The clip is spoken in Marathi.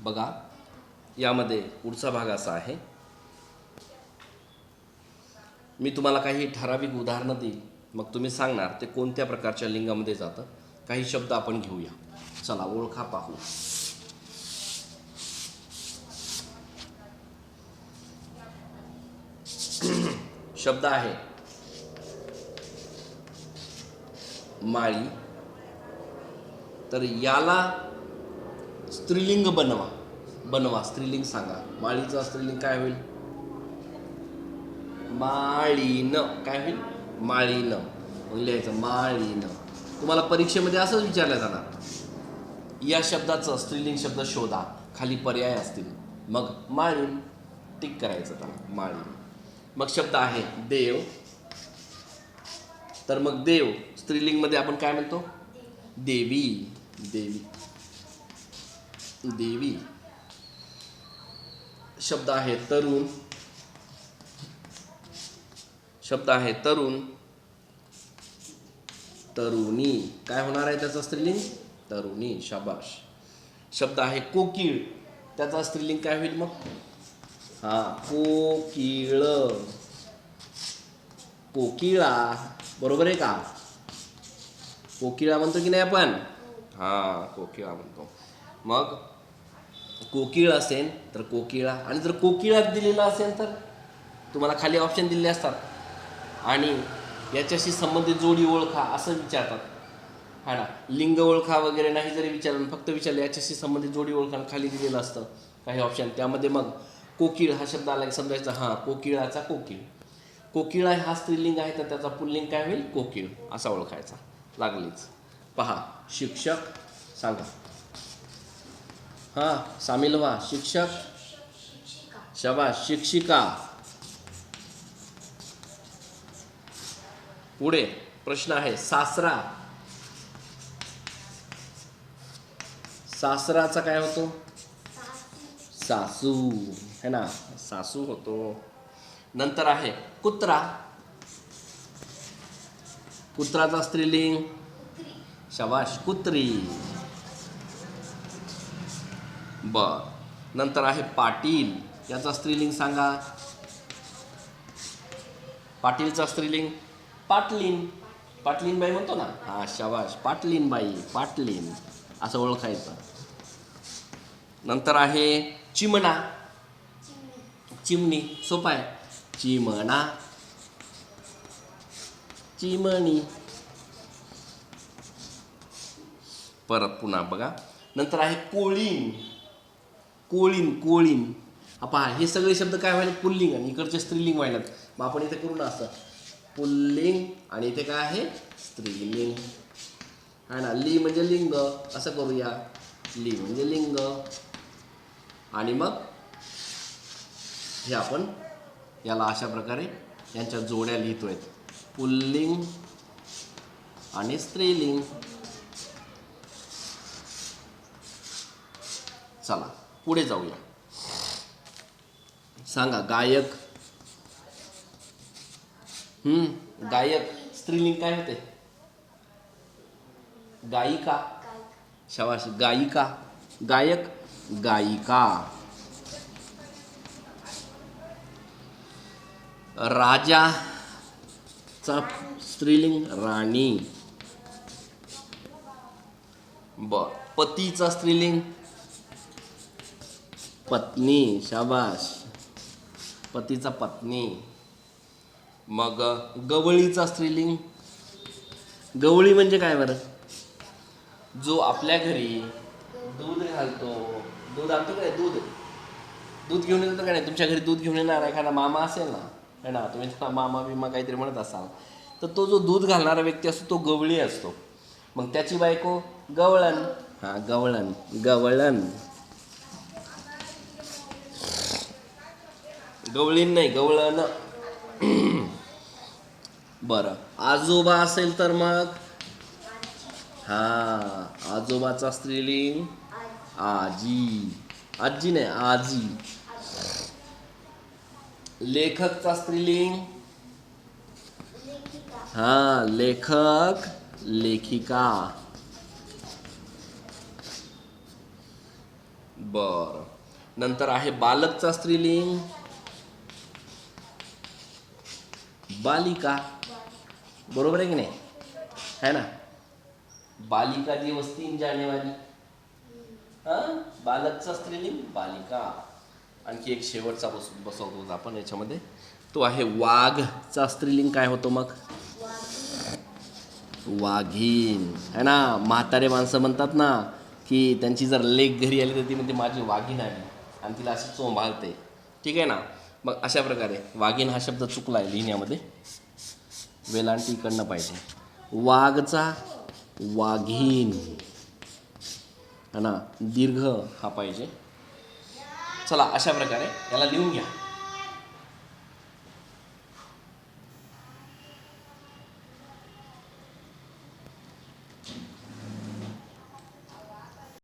बघा यामध्ये पुढचा भाग असा आहे. मी तुम्हाला काही ठराविक उदाहरणं देईल मग तुम्ही सांगणार ते कोणत्या प्रकारच्या लिंगामध्ये जातं. काही शब्द आपण घेऊया. चला ओळखा पाहू. शब्द आहे. माळी. तर याला स्त्रीलिंग बनवा. बनवा स्त्रीलिंग सांगा. माळीचं स्त्रीलिंग काय होईल? माळीन. काय होईल? माळीन. मग लिहायचं माळीन. तुम्हाला परीक्षेमध्ये असंच विचारलं जाणार. या शब्दाचं स्त्रीलिंग शब्द शोधा. खाली पर्याय असतील. मग माळीन. टिक करायचं त्याला. माळीन. मग शब्द आहे देव. तर मग देव स्त्रीलिंगमध्ये आपण काय म्हणतो? देवी. देवी. देवी. शब्द आहे तरुण. शब्द आहे तरुण. तरुणी. काय होणार आहे त्याचा स्त्रीलिंग? तरुणी. शाबाश. शब्द आहे कोकिळ. त्याचा स्त्रीलिंग काय होईल मग? हा कोकिळ. कोकिळा. बरोबर आहे का? कोकिळा म्हणतो की नाही आपण? हा कोकिळा म्हणतो. मग कोकिळ असेल तर कोकिळा आणि जर कोकिळात दिलेला असेल तर तुम्हाला खाली ऑप्शन दिले असतात. आणि याच्याशी संबंधित जोडी ओळखा असं विचारतात. हा ना लिंग ओळखा वगैरे नाही जरी विचारलं फक्त विचारलं याच्याशी संबंधित जोडी ओळखा खाली दिलेलं असतं. काही ऑप्शन त्यामध्ये मग कोकिळ हा शब्द आला की समजायचा हां कोकिळाचा कोकिळ. कोकिळा हा स्त्रीलिंग आहे तर त्याचा पुल्लिंग काय होईल? कोकिळ. असा ओळखायचा. लागलीच. पहा शिक्षक सांगा हां सामील व्हा. शिक्षक. शबाश शिक्षिका. पुढे प्रश्न आहे. सासरा. सासराचा काय होतो? सासू. है ना? सासू होतो. नंतर आहे कुत्रा. कुत्राचा स्त्रीलिंग. शबाश कुत्री. बर. नंतर आहे पाटील. याचा स्त्रीलिंग सांगा. पाटीलचा स्त्रीलिंग. पाटलीन. पाटलीन बाई म्हणतो ना? हा शाबाश पाटलीन बाई पाटलीन. असं ओळखायचं. नंतर आहे चिमणा. चिमणी. सोपा आहे. चिमणा. चिमणी. परत पुन्हा बघा. नंतर आहे कोळीन. कोळीन कोळीन. हा पहा हे सगळे शब्द काय व्हायला पुल्लिंग. आणि इकडचे स्त्रीलिंग व्हायला मग आपण इथे करू ना असं. पुल्लिंग आणि इथे काय आहे? स्त्रीलिंग. आहे ना ली म्हणजे लिंग. असं करूया. ली म्हणजे लिंग. आणि मग हे आपण याला अशा प्रकारे यांच्या जोड्या लिहितोय. पुल्लिंग आणि स्त्रीलिंग. चला. पुढे जाऊया. सांगा गायक. हम्म गायक. स्त्रीलिंग काय होते? गायिका. शबाश गायिका. गायक गायिका. राजाचा स्त्रीलिंग राणी. ब पतीचा स्त्रीलिंग. पत्नी शाबाश पतीचा पत्नी. मग गवळीचा स्त्रीलिंग? गवळी म्हणजे काय बरं? जो आपल्या घरी दूध घालतो. दूध आणतो काय दूध. दूध घेऊन येतो का नाही? तुमच्या घरी दूध घेऊन येणार एखादा मामा असेल ना? है ना? तुम्ही त्याला मामा बिमा काहीतरी म्हणत असाल. तर तो जो दूध घालणारा व्यक्ती असतो तो गवळी असतो. मग त्याची बायको गवळण. हा गवळण. गवळण. गवळीन नाही गवळण. बरं. आजोबा असेल तर मग? हा आजोबाचा स्त्रीलिंग आजी. आजी नाही आजी. लेखकचा स्त्रीलिंग हा लेखक लेखिका. बर. नंतर आहे बालकचा स्त्रीलिंग बालिका. बरोबर आहे की नाही? है ना? बालिका दिवस तीन जानेवारी. हा? बालकचा स्त्रीलिंग बालिका. आणखी एक शेवटचा बस बसवतो आपण याच्यामध्ये. तो आहे वाघचा स्त्रीलिंग. काय होतो मग? वाघीन है ना? म्हातारे माणसं म्हणतात ना की त्यांची जर लेक घरी आली तर ती म्हणते माझी वाघीन आली आणि तिला अशी चोंभाळते ठीक आहे ना? मग अशा प्रकारे वाघीण हा शब्द चुकला आहे लिहिण्यामध्ये. वेलांटी इकडनं पाहिजे. वाघचा वाघीन ना? दीर्घ हा पाहिजे. चला अशा प्रकारे याला लिहून घ्या.